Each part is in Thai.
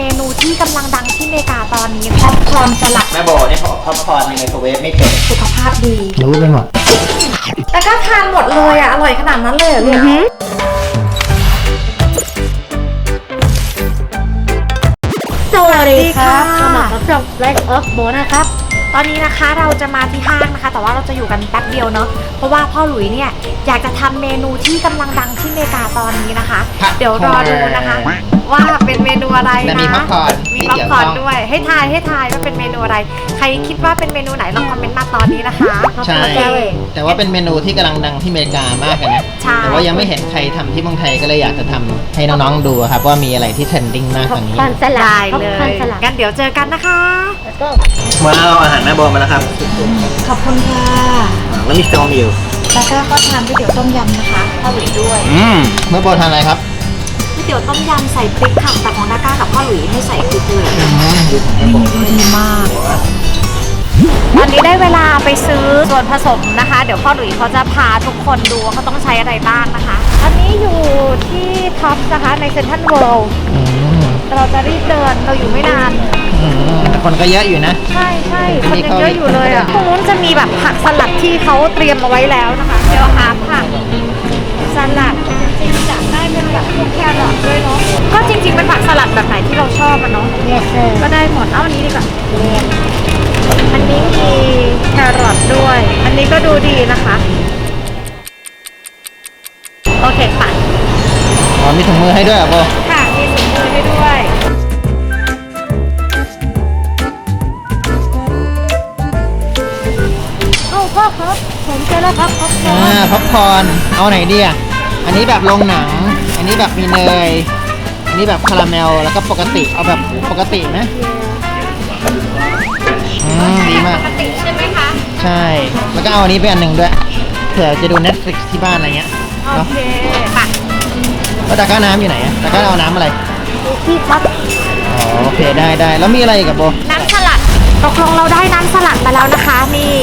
เมนูที่กำลังดังที่อเมริกาตอนนี้ป๊อปคอร์นสลัดแม่โบเนี่ยเขาบอกพ็อปคอร์นในไมโครเวฟไม่เผ็ดสุขภาพดี รู้ไปหมดแต่ก็ทานหมดเลยอะ อร่อยขนาดนั้นเลยเหรอลูกสวัสดีค่ะมาพบกับแบล็กเอิร์ฟโบนะครับ ตอนนี้นะคะเราจะมาที่ห้างนะคะ แต่ว่าเราจะอยู่กันแป๊บเดียวเนาะเพราะว่าพ่อหลุยเนี่ยอยากจะทำเมนูที่กำลังดังที่อเมริกาตอนนี้นะคะผัดเดี๋ยวรอดูนะคะ ว่าเป็นเมนูอะไรและนะมีพ็อปคอร์น มีป๊อปคอร์นด้วย ให้ทายให้ทายว่าเป็นเมนูอะไร ใครคิดว่าเป็นเมนูไหนลองคอมเมนต์มาตอนนี้นะคะใช่ โอเค แต่ว่าเป็นเมนูที่กำลังดังที่อเมริกามากเลยนะ ใช่ แต่ว่ายังไม่เห็นใครทำที่เมืองไทยก็เลยอยากจะทำให้น้องๆดูครับว่ามีอะไรที่เทรนดิ้งมากกว่านี้ คอนสลัดได้ท็อปเลคอนยสลัดงั้นเดี๋ยวเจอกันนะคะ แล้วก็มาเอาอาหารแม่โบมาแล้วครับ ขอบคุณค่ะแล้วมีฟองอยู่แล้วก็ก็ทานก๋วยเตี๋ยวต้มยำนะคะพ่อหลุยด้วย อืมแม่โบทานอะไรครับก๋วย เตี๋ยวต้มยำใส่พริกค่ะแต่ของดาก้ากับพ่อหลุยให้ใส่พริกเลยอืมดูของแม่โบดีมากตอนนี้ได้เวลาไปซื้อส่วนผสมนะคะ เดี๋ยวพ่อหลุยเขาจะพาทุกคนดูว่าเขาต้องใช้อะไรบ้างนะคะ อันนี้อยู่ที่ท็อปนะคะในเซ็นทรัลเวิลด์อืมแต่เราจะรีบเดินเราอยู่ไม่นานอืมแต่คนก็เยอะอยู่นะ ใช่ใช่อัคนนนี้ยังเขาเยอะอยู่เลยอะตรงนู้นจะมีแบบผักสลัดที่เขาเตรียมเอาไว้แล้วนะคะ เดี๋ยวหาผักสลัด แบบพวกแครอทด้วยเนาะก็จริงๆเป็นผักสลัดแบบไหนที่เราชอบอะเนาะเยสเซอร์ก็ได้หมดเอาอันนี้ดีกว่าอันนี้มีแครอทด้วย อันนี้ก็ดูดีนะคะ โอเคไปอ๋อมีถุงมือให้ด้วยเหรอโบค่ะ มีถุงมือให้ด้วย เอ้าพ่อครับ ผมเจอแล้วครับท็อปคออ่าร์นพ็อปคอร์นเอาไหนดีอะ อันนี้แบบลงหนังอั นนี้แบบมีเนย อันนี้แบบคาราเมล แล้วก็ปกติ เอาแบบปกติไหมอืมดีมาก ปกติใช่ไหมคะใช่ แล้วก็เอาอันนี้ไปอันหนึ่งด้วย เผื่อจะดู Netflix ที่บ้านอะไรเงี้ย โอเนาะเคไปแล้วดาก้าน้ำอยู่ไหนอะดาก้าเอาน้ำอะไรที่ท็อปอ๋อ โอเค ได้ได้ แล้วมีอะไรอีกกับโบ น้ำสลัดตกลงเราได้น้ำสลัดมาแล้วนะคะนี่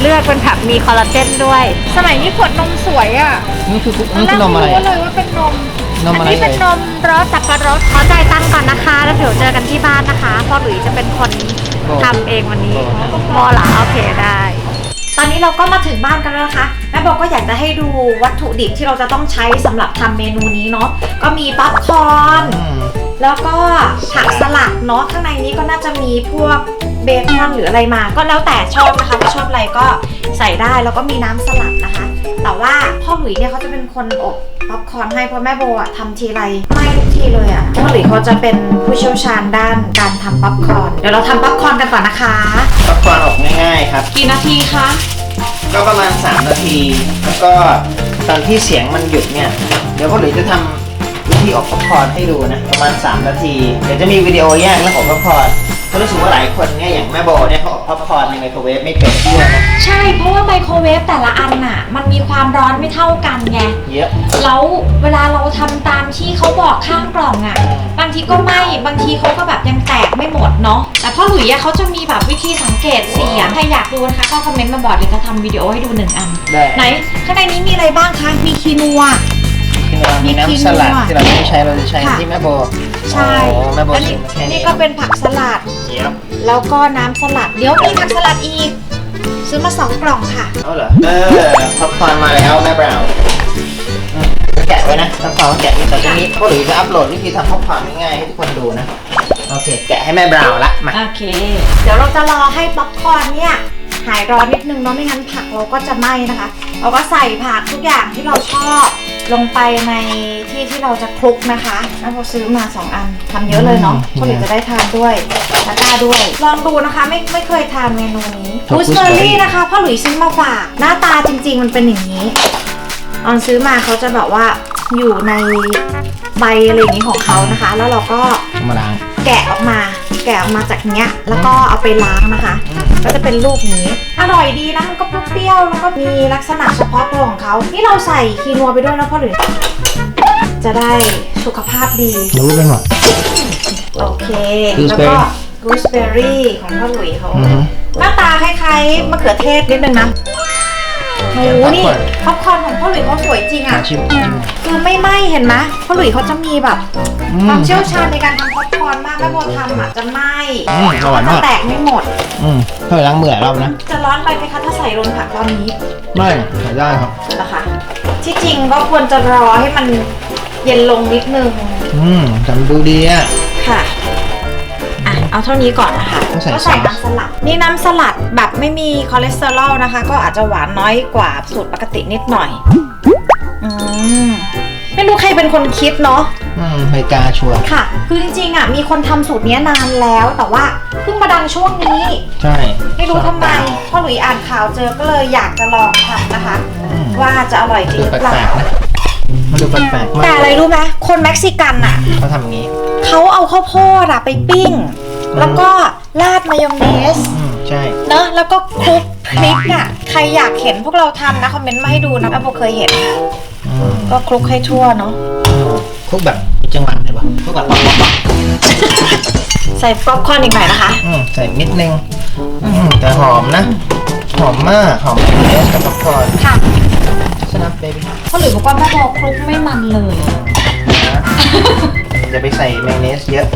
เลือกเป็นแบบมีคอลลาเจนด้วย สมัยนี้ขวดนมสวยอะนี่คือนี่คือนมอะไรตอะ แกเลยว่าเป็นนม นมอะไรนนี้เป็นเอ่ยนมรสสับปะรดขอจ่ายตังค์ก่อนนะคะ แล้วเดี๋ยวเจอกันที่บ้านนะคะพ่อหลุยจะเป็นคนโบทำเองวันนี้โบนะบอเหรอโอเคได้ ตอนนี้เราก็มาถึงบ้านกันแล้วนะคะแม่บอกก็อยากจะให้ดูวัตถุดิบที่เราจะต้องใช้สำหรับทำเมนูนี้เนาะก็มีป๊อปคอร์นอืมแล้วก็ผักสลัดเนาะข้างในนี้ก็น่าจะมีพวกเบคอนหรืออะไรมา ก็แล้วแต่ชอบนะคะว่าชอบอะไรก็ใส่ได้แล้วก็มีน้ำสลัดนะคะ แต่ว่าพ่อหลุยเนี่ยเขาจะเป็นคนอบป๊อปคอร์นให้เพราะแม่โบอะทำทีไรไม่ทุกทีเลยอะพ่อหลุยเขาจะเป็นผู้เชี่ยวชาญด้านการทำป๊อปคอร์นเดี๋ยวเราทำป๊อปคอร์นกันก่อนนะคะป๊อปคอร์นออกง่ายๆครับ กี่นาทีคะ ก็ประมาณ 3 นาที แล้วก็ตอนที่เสียงมันหยุดเนี่ย เดี๋ยวพ่อหลุยจะทำวิธีอบป๊อปคอร์นให้ดูนะ ประมาณ 3 นาที เดี๋ยวจะมีวิดีโอแยกเรื่องอบป๊อปคอร์น เพราะรู้สึกว่าหลายคนเนี่ยอย่างแม่โบเนี่ยเขาอบป๊อปคอร์นในไมโครเวฟไม่เป็นด้วยนะใช่ เพราะว่าไมโครเวฟแต่ละอันน่ะ มันมีความร้อนไม่เท่ากันไง เยอะ แล้วเวลาเราทำตามที่เขาบอกข้างกล่องอะ่ะ บางทีก็ไหมบางทีเขาก็แบบยังแตกไม่หมดเนาะ แต่พ่อหลุยอะเขาจะมีแบบวิธีสังเกตเสียง ใครอยากดูนะคะ ก็คอมเมนต์มาบอกเดี๋ยวจะทำวิดีโอให้ดูหนึ่งอัน ได้ ไหน ข้างในนี้มีอะไรบ้างคะ มีคีนัว คือเรามีน้ำสลัดที่เราไม่ใช้เราจะใช้ค่ะที่แม่โบใช่อ๋อแม่โบแล้วชินี่มแค่นี่นี้ก็เป็นผักสลัดเยี่ยมแล้วก็น้ำสลัด เดี๋ยวมีผักสลัดอีก ซื้อมาสองกล่องค่ะ เอาเหรอเออป๊อปคอร์นมาแล้วแม่บราวน์อืมแกะไว้นะป๊อปคอร์นแกะนี่แต่ตรงนี้พ่อหลุยจะอัพโหลดวิธีทำป๊อปคอร์นง่ายๆให้ทุกคนดูนะ โอเค แกะให้แม่บราวน์ละมา โอเค เดี๋ยวเราจะรอให้ป๊อปคอร์นเนี่ยหายร้อนนิดนึงเนาะไม่งั้นผักเราก็จะไหม้นะคะ เราก็ใส่ผักทุกอย่างที่เราชอบ ลงไปในที่ที่เราจะคลุกนะคะแล้วพอซื้อมา 2 อันทำเยอะเลยเนาะอืมคนอื่นจะได้ทานด้วยตะกร้าด้วย ลองดูนะคะไม่ไม่เคยทานเมนูนี้ขอบกูคุณสเบอร์รี่นะคะพ่อหลุยซื้อมาฝาก หน้าตาจริง ๆ มันเป็นอย่างนี้ตอนซื้อมาเขาจะแบบว่าอยู่ในใบอะไรอย่างนี้ของเขานะคะ แล้วเราก็ เอามาล้าง แกะออกมา แกะออกมาจากเนี้ย แล้วก็เอาไปล้างนะคะ อืม ก็จะเป็นรูปนี้ อร่อยดีนะ มันก็เปรี้ยวๆแล้วก็มีลักษณะเฉพาะตัวของเขา นี่เราใส่คีนัวไปด้วยนะพ่อหลุยจะได้สุขภาพดี รู้ไปหมด โอเค Gooseberry แล้วก็กูสเบอรี่ของพ่อหลุยเขาอือฮึ หน้าตาคล้ายๆมะเขือเทศนิดนึงนะโอ้โหนี่ป๊อปคอร์นของพ่อหลุยเขาสวยจริงอะอะชิมชิม คือไม่ไหม้เห็นไหมพ่อหลุยเขาจะมีแบบอืความเชี่ยวชาญในการทำป๊อปคอร์นมากแม่โบทำอะจะไหม้อืมอร่อยจะมากแตกไม่หมด อืมเท่าไหร่ล้างมือหลายรอบนะ จะร้อนไปไหมคะถ้าใส่โรนผักตอนนี้ไม่ใส่ได้ครับ นะคะ ที่จริงก็ควรจะรอให้มันเย็นลงนิดนึง อืมจำดูดีอะ ค่ะ อะ เอาเท่านี้ก่อนนะคะต้องใส่ก็ใส่ซอสน้ำสลัด นี่น้ำสลัดแบบไม่มีคอเลสเตอรอลนะคะ ก็อาจจะหวานน้อยกว่าสูตรปกตินิดหน่อย อืม ไม่รู้ใครเป็นคนคิดเนาะ อืมไม่กล้าชัวร์ ค่ะ คือจริงๆอะมีคนทำสูตรเนี้ยนานแล้วแต่ว่า เพิ่งมาดังช่วงนี้ ใช่ไม่รู้ทำไมพ่อหลุยอ่านข่าวเจอก็เลยอยากจะลองทำนะคะอืมว่าจะอร่อยจริงดูหรือแปเปลล่ากๆนะมันดูแปลกๆมากแต่อะไรรู้ไหมคนเม็กซิกันอะ เขาทำอย่างนี้ เขาเอาข้าวโพดอะไปปิ้งแล้วก็ราดมายองเนส อืมใช่ เนอะแล้วก็คลุกพริกอะใครอยากเห็นพวกเราทำนะ คอมเมนต์มาให้ดูนะแอปเปิลเคยเห็น อืมก็คลุกให้ทั่วเนาะคลุกแบบมีจังหวะเลยปะคลุกแบบป๊อกป๊อกป๊อก ใส่ป๊อปคอร์นอีกหน่อยนะคะ อืมใส่นิดนึง อืมแต่หอมนะ หอมมาก หอมเนสกับป๊อปคอร์นค่ะสนับเบบี้พ่อหลุยบอกว่าแม่บอกคลุกไม่มันเลย อย่าไปใส่เมยองเนสเยอะ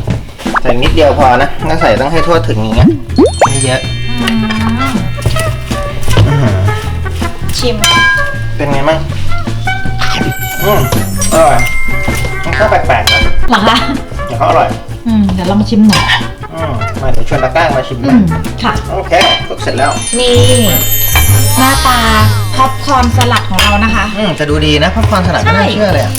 ใส่นิดเดียวพอนะถ้าใส่ต้องให้ทั่วถึงอย่างเงี้ยไม่เยอะอื้อหือชิม เป็นไงบ้างอืมอร่อยมันก็แปลกๆนะเหรอคะแต่ก็อร่อย อืมเดี๋ยวเรามาชิมหน่อยอืมมาเดี๋ยวชวนตะกร้ามาชิมอืกันมค่ะ โอเคคลุกเสร็จแล้ว นี่ หน้าตาป๊อปคอร์นสลัดของเรานะคะ อืมจะดูดีนะเพราะความถนัดไม่น่าเชื่อเลยอะ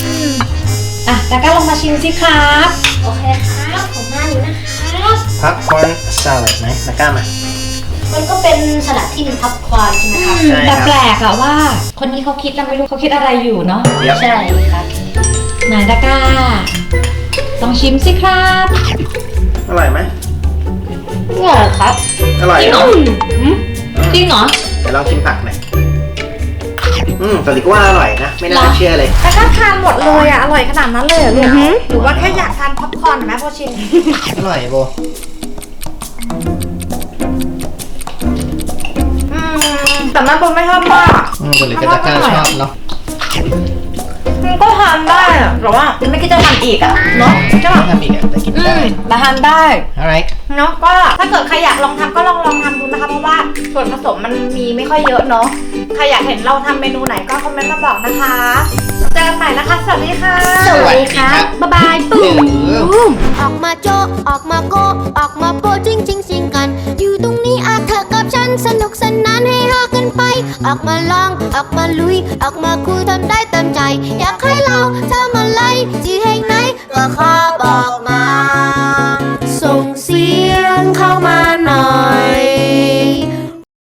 อะแต่ก็ลองมาชิมสิครับ โอเคครับผมมาอยู่นะครับ พักคอนสลัดไหมตะกร้ามา มันก็เป็นสลัดที่มีพับควานใช่ไหมครับใช่ครับแต่แปลกอะว่า คนนี้เขาคิดแล้วไม่รู้เขาคิดอะไรอยู่เนาะ เดี๋ยว ใช่ครับ นายตะกร้า ลองชิมสิครับอร่อยไหมอร่อยครับอร่อยเนอะจริงเหรอเดี๋ยวลองชิมผักหน่อยอืมตอนนี้ก็ว่าอร่อยนะ ไม่น่าเหรอเชื่อเลยตะกร้าทานหมดเลยอะอร่อยขนาดนั้นเลยเหรอลูกหรือว่าแค่อยากทานป๊อปคอร์นไหมพอชิมอร่อยโบอืมแต่มันเป็นไม่ชอบมากอืมตอนนี้ก็ตะกร้าชอบเนาะมันก็ ทานได้อะแต่ว่าไม่คิดจะทำอีกอะเนาะใช่ปะทำอีกอะแต่กินอืได้ มแต่ทานได้อะไรเนาะก็ถ้าเกิดใครอยากลองทำก็ลองลองทำดูนะคะ เพราะว่าส่วนผสมมันมีไม่ค่อยเยอะเนาะใครอยากเห็นเราทำเมนูไหนก็คอมเมนต์มาบอกนะคะเจอกันใหม่นะคะ สวัสดีค่ะ สวัสดีครับ บ๊ายบายปุ๊บ ออกมาโจะออกมาโกะออกมาโปะจริงจริงสิงกัน อยู่ตรงนี้อาเธอกับฉันสนุกสนานให้ฮากันไป ออกมาลอง ออกมาลุย ออกมาคุยทำได้เต็มใจ อยากให้ เร